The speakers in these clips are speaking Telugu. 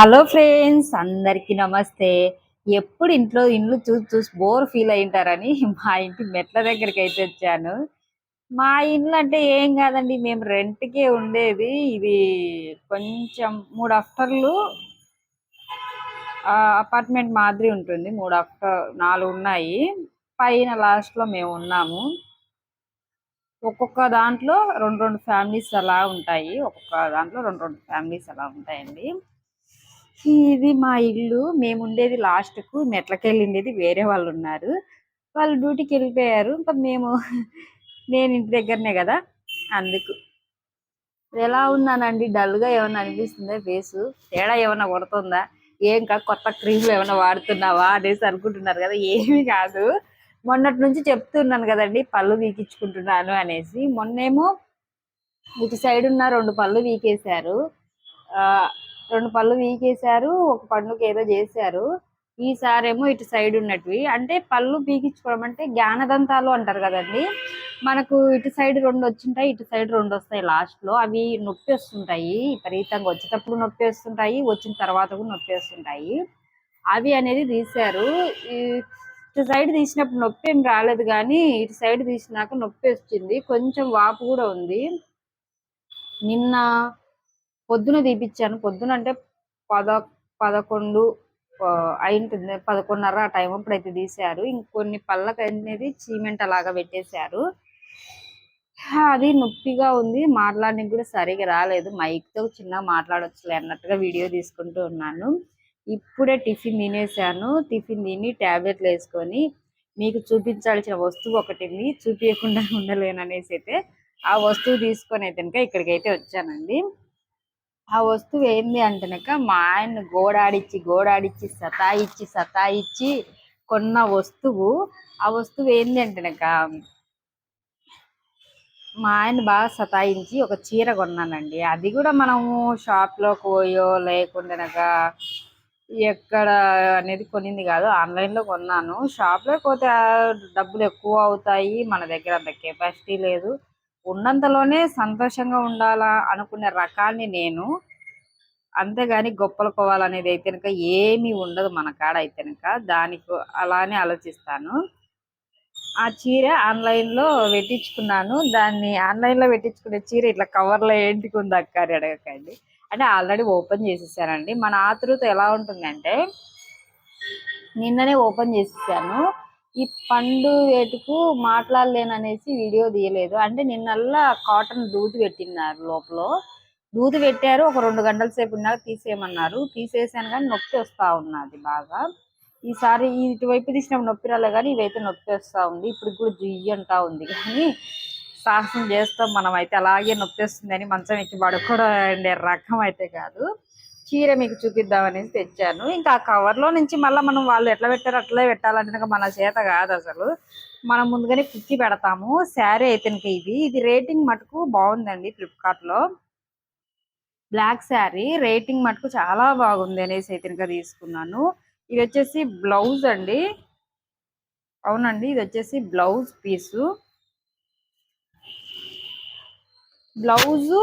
హలో ఫ్రెండ్స్ అందరికీ నమస్తే. ఎప్పుడు ఇంట్లో ఇండ్లు చూసి చూసి బోర్ ఫీల్ అయింటారని మా ఇంటి మెట్ల దగ్గరికి అయితే వచ్చాను. మా ఇండ్లు అంటే ఏం కాదండి మేము రెంట్కే ఉండేది. ఇది కొంచెం మూడు అఫ్టర్లు అపార్ట్మెంట్ మాదిరి ఉంటుంది. మూడు అఫ్టర్ నాలుగు ఉన్నాయి. పైన లాస్ట్లో మేము ఉన్నాము. ఒక్కొక్క దాంట్లో రెండు రెండు ఫ్యామిలీస్ అలా ఉంటాయి. ఒక్కొక్క దాంట్లో రెండు రెండు ఫ్యామిలీస్ అలా ఉంటాయండి. ఇది మా ఇల్లు. మేము ఉండేది లాస్ట్కు. మెట్లకెళ్ళి ఉండేది వేరే వాళ్ళు ఉన్నారు. వాళ్ళు డ్యూటీకి వెళ్ళిపోయారు. ఇంకా మేము నేను ఇంటి దగ్గరనే కదా. అందుకు. ఎలా ఉన్నానండి? డల్గా ఏమైనా అనిపిస్తుందా ఫేసు తేడా ఏమైనా కొడుతుందా? ఏం కాదు కొత్త క్రీమ్లు ఏమైనా వాడుతున్నావా? అనేసి అనుకుంటున్నారు కదా. ఏమీ కాదు. మొన్నటి నుంచి చెప్తున్నాను కదండి పళ్ళు వీకించుకుంటున్నాను అనేసి. మొన్నేమో ఇటు సైడ్ ఉన్న రెండు పళ్ళు వీకేశారు. ఆ రెండు పళ్ళు వీకేశారు ఒక పండుగ ఏదో చేశారు. ఈసారేమో ఇటు సైడ్ ఉన్నటివి. అంటే పళ్ళు పీకించుకోవడం అంటే జ్ఞానదంతాలు అంటారు కదండి. మనకు ఇటు సైడ్ రెండు వచ్చింటాయి ఇటు సైడ్ రెండు వస్తాయి లాస్ట్లో. అవి నొప్పి వస్తుంటాయి విపరీతంగా. వచ్చేటప్పుడు నొప్పి వస్తుంటాయి వచ్చిన తర్వాత కూడా నొప్పి వస్తుంటాయి. అవి అనేది తీశారు. ఇటు సైడ్ తీసినప్పుడు నొప్పి ఏం రాలేదు కానీ ఇటు సైడ్ తీసినాక నొప్పి వచ్చింది. కొంచెం వాపు కూడా ఉంది. నిన్న పొద్దున తీపిచ్చాను. పొద్దున అంటే పద పదకొండు అయింటుంది. పదకొండున్నర ఆ టైం అప్పుడు అయితే తీశారు. ఇంకొన్ని పళ్ళకి అనేది చీమెంట్ అలాగా పెట్టేశారు. అది నొప్పిగా ఉంది. మాట్లాడడానికి కూడా సరిగా రాలేదు. మైక్తో చిన్న మాట్లాడొచ్చులే అన్నట్టుగా వీడియో తీసుకుంటూ ఉన్నాను. ఇప్పుడే టిఫిన్ తినేసాను టిఫిన్ తిని టాబ్లెట్లు వేసుకొని మీకు చూపించాల్సిన వస్తువు ఒకటి ఉంది చూపించకుండా ఉండలేను అనేసి అయితే ఆ వస్తువు తీసుకొని అయితే కనుక ఇక్కడికైతే వచ్చానండి. ఆ వస్తువు ఏంది అంటేనక మా ఆయన గోడాడిచ్చి గోడాడిచ్చి సతాయిచ్చి సతాయిచ్చి కొన్న వస్తువు. ఆ వస్తువు ఏంది అంటేనక మా ఆయన బాగా సతాయించి ఒక చీర కొన్నానండి. అది కూడా మనము షాప్లోకి పోయో లేకుండానక ఎక్కడ అనేది కొనింది కాదు ఆన్లైన్లో కొన్నాను. షాప్లోకి పోతే డబ్బులు ఎక్కువ అవుతాయి మన దగ్గర అంత కెపాసిటీ లేదు. ఉన్నంతలోనే సంతోషంగా ఉండాలా అనుకునే రకాన్ని నేను అంతేగాని గొప్పలు పోవాలనేది అయితే కనుక ఏమీ ఉండదు మన కాడ అయితే కనుక దానికి అలానే ఆలోచిస్తాను. ఆ చీర ఆన్లైన్లో పెట్టించుకున్నాను దాన్ని ఆన్లైన్లో పెట్టించుకునే చీర ఇట్లా కవర్లో ఏంటికి ఉంది అక్క అడగకండి. అంటే ఆల్రెడీ ఓపెన్ చేసేసానండి. మన ఆతృత ఎలా ఉంటుందంటే నిన్ననే ఓపెన్ చేసేసాను. ఈ పండు వేటుకు మాట్లాడలేననేసి వీడియో తీయలేదు. అంటే నిన్నల్లా కాటన్ దూది పెట్టినారు లోపల. దూది పెట్టారు ఒక రెండు గంటల సేపు ఉన్నాక తీసేయమన్నారు. తీసేసాను కానీ నొప్పి వస్తా ఉన్నది బాగా. ఈసారి ఇటువైపు తీసినప్పుడు నొప్పి రాలే కానీ ఇవైతే నొప్పి వస్తూ ఉంది. ఇప్పుడు కూడా జుయ్యి అంటా ఉంది కానీ సాహసం చేస్తాం మనం అయితే అలాగే నొప్పి వస్తుందని మంచం ఎక్కి పడుకోవడం రకం అయితే కాదు. చీర మీకు చూపిద్దామనేసి తెచ్చాను. ఇంకా ఆ కవర్లో నుంచి మళ్ళీ మనం వాళ్ళు ఎట్లా పెట్టారో అట్లే పెట్టాలంటే మన చేత కాదు అసలు. మనం ముందుగానే కుక్కి పెడతాము. శారీ అయితే ఇంక ఇది. ఇది రేటింగ్ మటుకు బాగుందండి ఫ్లిప్కార్ట్లో బ్లాక్ శారీ. రేటింగ్ మటుకు చాలా బాగుంది అనేసి అయితే ఇంకా తీసుకున్నాను. ఇది వచ్చేసి బ్లౌజ్ అండి. అవునండి ఇది వచ్చేసి బ్లౌజ్ పీసు బ్లౌజు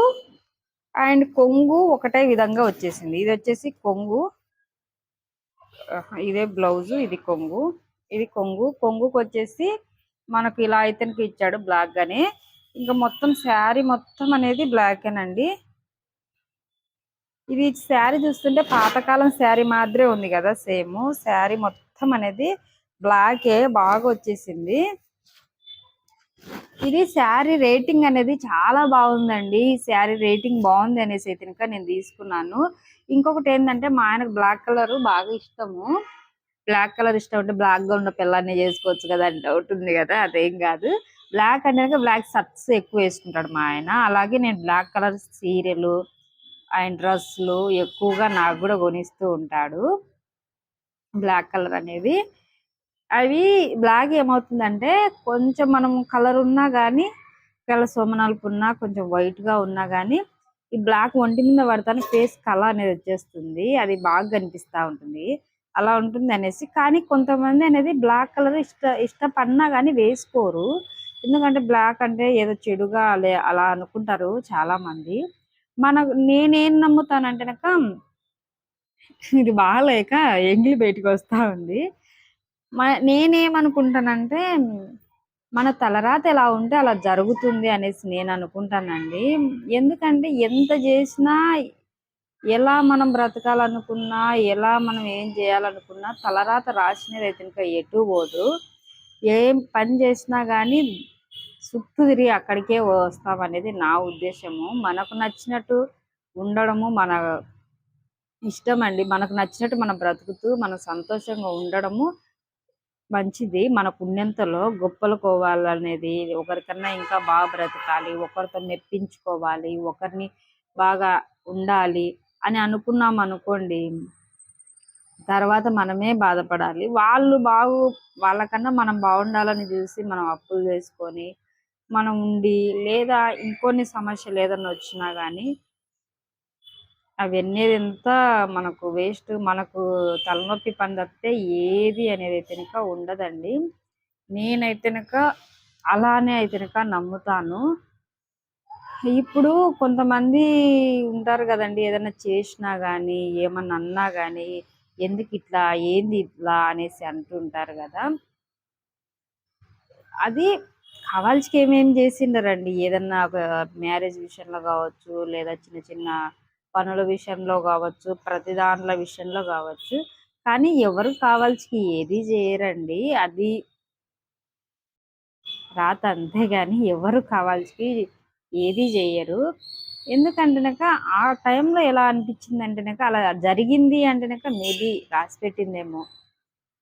అండ్ కొంగు ఒకటే విధంగా వచ్చేసింది. ఇది వచ్చేసి కొంగు. ఇదే బ్లౌజు ఇది కొంగు. ఇది కొంగు. కొంగుకు వచ్చేసి మనకు ఇలా అయితే ఇచ్చాడు బ్లాక్ గానే. ఇంకా మొత్తం శారీ మొత్తం అనేది బ్లాక్ అండి ఇది శారీ చూస్తుంటే పాతకాలం శారీ మాదిరే ఉంది కదా సేమ్. శారీ మొత్తం అనేది బ్లాకే బాగా వచ్చేసింది. ఇది శారీ రేటింగ్ అనేది చాలా బాగుందండి. ఈ శారీ రేటింగ్ బాగుంది అనేసి అయితే ఇంకా నేను తీసుకున్నాను. ఇంకొకటి ఏంటంటే మా ఆయనకు బ్లాక్ కలర్ బాగా ఇష్టము. బ్లాక్ కలర్ ఇష్టం అంటే బ్లాక్గా ఉన్న పిల్లాన్ని చేసుకోవచ్చు కదా అని డౌట్ ఉంది కదా అదేం కాదు. బ్లాక్ అంటే బ్లాక్ షర్ట్స్ ఎక్కువ వేసుకుంటాడు మా ఆయన. అలాగే నేను బ్లాక్ కలర్ సీరియల్ ఆయన డ్రెస్సులు ఎక్కువగా నాకు కూడా కొనిస్తూ ఉంటాడు. బ్లాక్ కలర్ అనేది. అవి బ్లాక్ ఏమవుతుందంటే కొంచెం మనం కలర్ ఉన్నా కానీ కల సోమనాలుపు ఉన్నా కొంచెం వైట్గా ఉన్నా కానీ ఈ బ్లాక్ ఒంటి మీద పడతానే ఫేస్ కలర్ అనేది వచ్చేస్తుంది. అది బాగా కనిపిస్తా ఉంటుంది. అలా ఉంటుంది అనేసి. కానీ కొంతమంది అనేది బ్లాక్ కలర్ ఇష్ట ఇష్టపడినా కానీ వేసుకోరు. ఎందుకంటే బ్లాక్ అంటే ఏదో చెడుగా అలే అలా అనుకుంటారు చాలామంది. మన నేనేం నమ్ముతానంటే కనుక ఇది బాగాలేక ఎంగిలి బయటకు వస్తా ఉంది. మ నేనేమనుకుంటానంటే మన తలరాత ఎలా ఉంటే అలా జరుగుతుంది అనేసి నేను అనుకుంటానండి ఎందుకంటే ఎంత చేసినా ఎలా మనం బ్రతకాలనుకున్నా ఎలా మనం ఏం చేయాలనుకున్నా తలరాత రాసినదైతే ఇంకా ఎటు పోదు. ఏం పని చేసినా కానీ చుట్టూ తిరిగి అక్కడికే వస్తాం అనేది నా ఉద్దేశము. మనకు నచ్చినట్టు ఉండడము మన ఇష్టం అండి మనకు నచ్చినట్టు మనం బ్రతుకుతూ మనం సంతోషంగా ఉండడము మంచిది. మన పుణ్యంతలో గొప్పలుకోవాలనేది ఒకరికన్నా ఇంకా బాగా బ్రతకాలి ఒకరితో మెప్పించుకోవాలి ఒకరిని బాగా ఉండాలి అని అనుకున్నాం అనుకోండి తర్వాత మనమే బాధపడాలి. వాళ్ళు బాగు వాళ్ళకన్నా మనం బాగుండాలని చూసి మనం అప్పులు చేసుకొని మనం ఉండి లేదా ఇంకొన్ని సమస్యలు ఏదన్నా వచ్చినా కానీ అవన్నీ ఎంత మనకు వేస్ట్ మనకు తలనొప్పి పని ఏది అనేది అయితేనక ఉండదండి. నేనైతేనక అలానే అయితేనక నమ్ముతాను. ఇప్పుడు కొంతమంది ఉంటారు కదండి ఏదైనా చేసినా కానీ ఏమన్నా అన్నా కానీ ఎందుకు ఇట్లా ఏంది ఇట్లా? అనేసి అంటుంటారు కదా. అది కావాల్సికి ఏమేమి చేసిండరండి ఏదన్నా ఒక మ్యారేజ్ విషయంలో కావచ్చు లేదా చిన్న చిన్న పనుల విషయంలో కావచ్చు ప్రతి దాంట్ల విషయంలో కావచ్చు. కానీ ఎవరు కావాల్సి ఏది చేయరండి. అది రాత అంతే కానీ ఎవరు కావాల్సి ఏది చేయరు. ఎందుకంటేనక ఆ టైంలో ఎలా అనిపించింది అంటేనక అలా జరిగింది అంటేనక మేబీ రాసి పెట్టిందేమో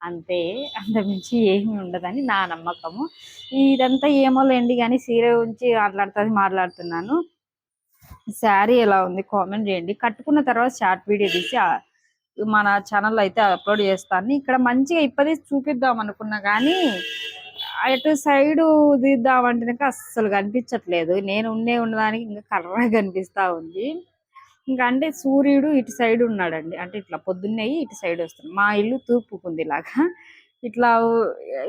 అంతే అంతమించి ఏమి ఉండదని నా నమ్మకము. ఇదంతా ఏమో లేండి కానీ సీరియల్ ఉంచి మాట్లాడుతుంది మాట్లాడుతున్నాను. శారీ ఎలా ఉంది కామెంట్ చేయండి. కట్టుకున్న తర్వాత షార్ట్ వీడియో తీసి మన ఛానల్లో అయితే అప్లోడ్ చేస్తాను. ఇక్కడ మంచిగా ఇప్పటి చూపిద్దాం అనుకున్నా కానీ అటు సైడ్ తీద్దామంటే అస్సలు కనిపించట్లేదు. నేను ఉండే ఉండడానికి ఇంకా కర్రగా కనిపిస్తూ ఉంది. ఇంకా అంటే సూర్యుడు ఇటు సైడ్ ఉన్నాడండి. అంటే ఇట్లా పొద్దున్నే ఇటు సైడ్ వస్తుంది మా ఇల్లు తూర్పుకుంది ఇలాగా ఇట్లా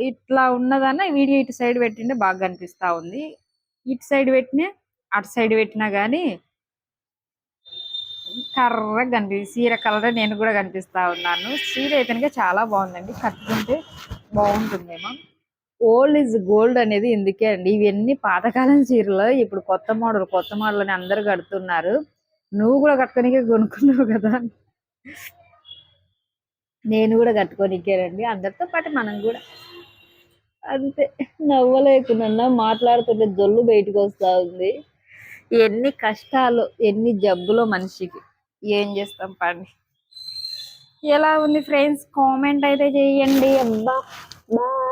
ఇట్లా ఉన్నదన్న వీడియో ఇటు సైడ్ పెట్టిండే బాగా కనిపిస్తా ఉంది. ఇటు సైడ్ పెట్టినా అటు సైడ్ పెట్టినా కానీ కర్రగా కనిపిస్తుంది సీర కలర్ నేను కూడా కనిపిస్తా ఉన్నాను. సీర అయితే చాలా బాగుందండి. కట్టుకుంటే బాగుంటుందేమో. ఓల్డ్ ఇస్ గోల్డ్ అనేది ఎందుకే అండి. ఇవన్నీ పాతకాలం చీరలు. ఇప్పుడు కొత్త మోడల్ కొత్త మోడల్ అని అందరు కడుతున్నారు. నువ్వు కూడా కట్టుకోనికే కొనుక్కున్నావు కదా. నేను కూడా కట్టుకోనికేనండి. అందరితో పాటు మనం కూడా. అంతే. నవ్వలేకున్నా మాట్లాడుతుంటే జొల్లు బయటకు వస్తూ ఉంది. ఎన్ని కష్టాలు ఎన్ని జబ్బులు మనిషికి. ఏం చేస్తాం పండి ఎలా ఉంది ఫ్రెండ్స్? కామెంట్ అయితే చేయండి. అబ్బా బాయ్.